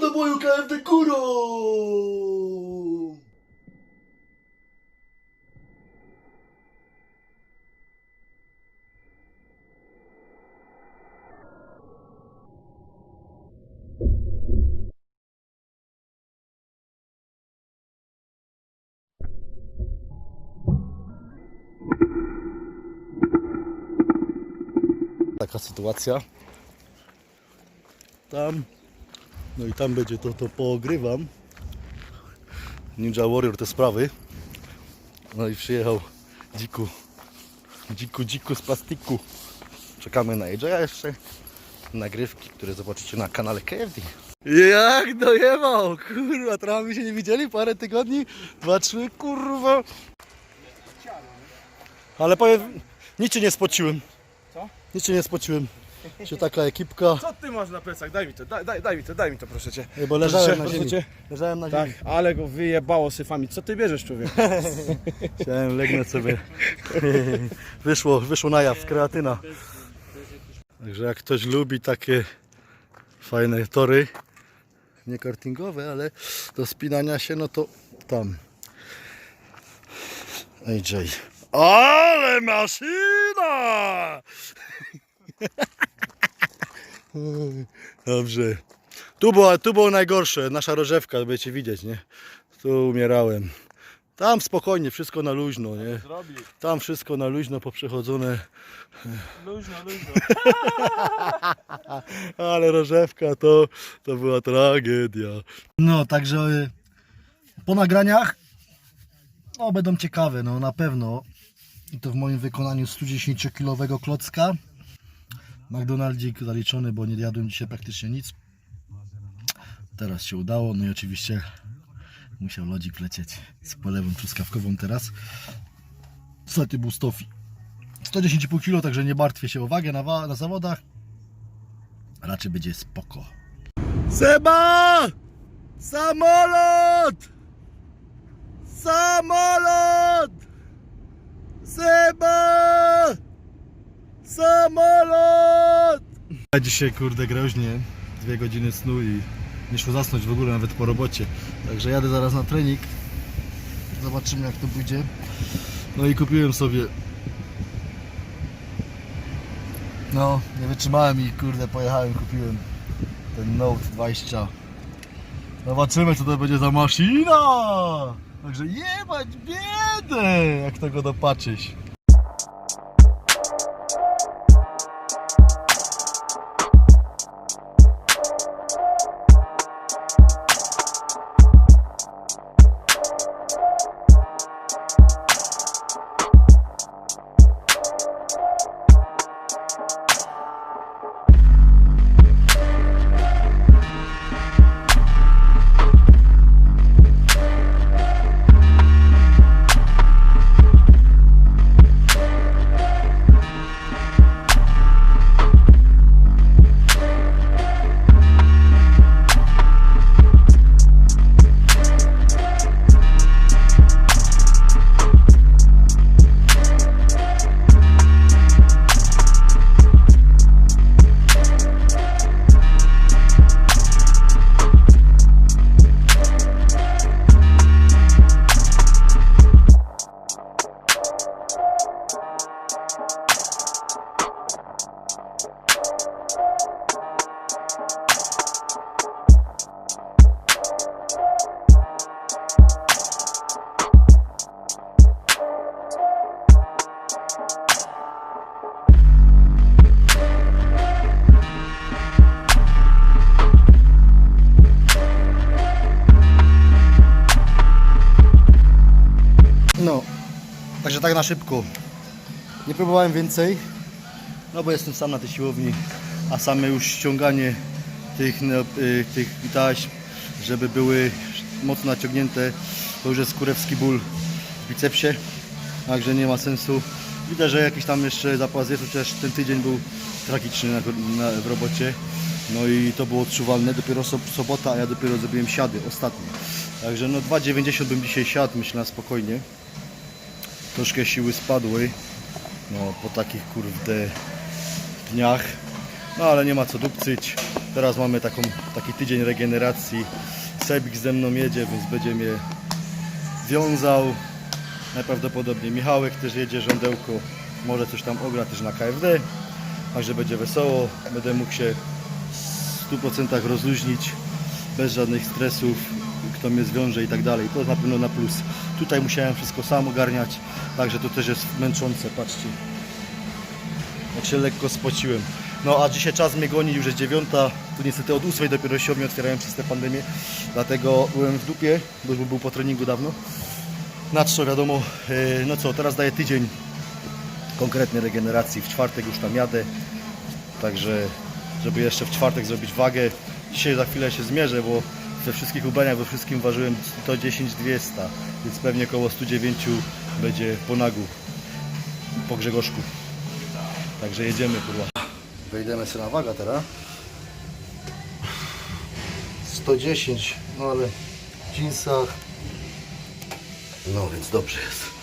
Do boju KFD kurą! Taka sytuacja. Tam. No i tam będzie to, to poogrywam. Ninja Warrior te sprawy. No i przyjechał dziku. Dziku, dziku z plastiku. Czekamy na AJ'a jeszcze. Nagrywki, które zobaczycie na kanale KFD. Jak dojebał! Kurwa, trochę się nie widzieli parę tygodni. Dwa, trzy, kurwa. Ale powiem, nic cię nie spociłem. Co? Nic cię nie spociłem. Się taka ekipka. Co ty masz na plecach? Daj mi to, daj, daj, daj mi to, daj mi to proszę cię. Bo leżałem Proszę na ziemi. cię. Leżałem na Tak, ziemi. ale go wyjebało syfami. Co ty bierzesz człowiek? Chciałem legnę sobie. Wyszło, wyszło na jaw, kreatyna. Także jak ktoś lubi takie fajne tory, nie kartingowe, ale do spinania się, no to tam. AJ. Ale maszyna! Dobrze. Tu było, tu było najgorsze, nasza rożewka, będziecie widzieć, nie? Tu umierałem. Tam spokojnie, wszystko na luźno, nie? Zrobi. Tam wszystko na luźno poprzechodzone. Luźno, luźno. Ale rożewka to, to była tragedia. No, także y, po nagraniach no, będą ciekawe, no na pewno. I to w moim wykonaniu 110-kilowego klocka. McDonaldzik zaliczony, bo nie jadłem dzisiaj praktycznie nic. Teraz się udało, no i oczywiście musiał lodzik lecieć z polewą truskawkową teraz. Niestety był stofi. 110,5 kg, także nie martwię się o wagę na, na zawodach. Raczej będzie spoko. Seba! Samolot! Samolot! Seba! Samolot! Ja dzisiaj kurde groźnie, dwie godziny snu i nie szło zasnąć w ogóle nawet po robocie. Także jadę zaraz na trening. Zobaczymy jak to pójdzie. No i kupiłem sobie No, nie wytrzymałem i kurde pojechałem, kupiłem ten Note 20. Zobaczymy co to będzie za maszyna! Także jebać biedę, jak tego dopatrzysz. Także tak na szybko. Nie próbowałem więcej, no bo jestem sam na tej siłowni, a same już ściąganie tych, y, tych taśm, żeby były mocno naciągnięte, to już jest kurewski ból w bicepsie, także nie ma sensu. Widać, że jakiś tam jeszcze zapas jest, chociaż ten tydzień był tragiczny na, na, w robocie. No i to było odczuwalne, dopiero sob, sobota, a ja dopiero zrobiłem siady, ostatnie. Także no 2,90 bym dzisiaj siadł, myślę spokojnie. Troszkę siły spadły, no po takich kurde dniach. No ale nie ma co dupcyć. Teraz mamy taką, taki tydzień regeneracji. Sebik ze mną jedzie, więc będzie mnie wiązał. Najprawdopodobniej Michałek też jedzie żądełko. Może coś tam ogra też na KFD. Także będzie wesoło. Będę mógł się w 100% rozluźnić bez żadnych stresów, kto mnie zwiąże i tak dalej. To na pewno na plus. Tutaj musiałem wszystko sam ogarniać, także to też jest męczące, patrzcie. Jak się lekko spociłem. No a dzisiaj czas mnie goni, już jest dziewiąta. Tu niestety od ósmej dopiero siódmej otwierają przez tę pandemię. Dlatego byłem w dupie, bo już był po treningu dawno. Na czczo wiadomo. Yy, No co, teraz daję tydzień konkretnej regeneracji. W czwartek już tam jadę. Także żeby jeszcze w czwartek zrobić wagę. Dzisiaj za chwilę się zmierzę, bo we wszystkich ubraniach, we wszystkim ważyłem 110 200, więc pewnie około 109 będzie po nagu, po Grzegorzku. Także jedziemy kurwa. Wejdziemy sobie na wagę teraz. 110, no ale w. No więc dobrze jest.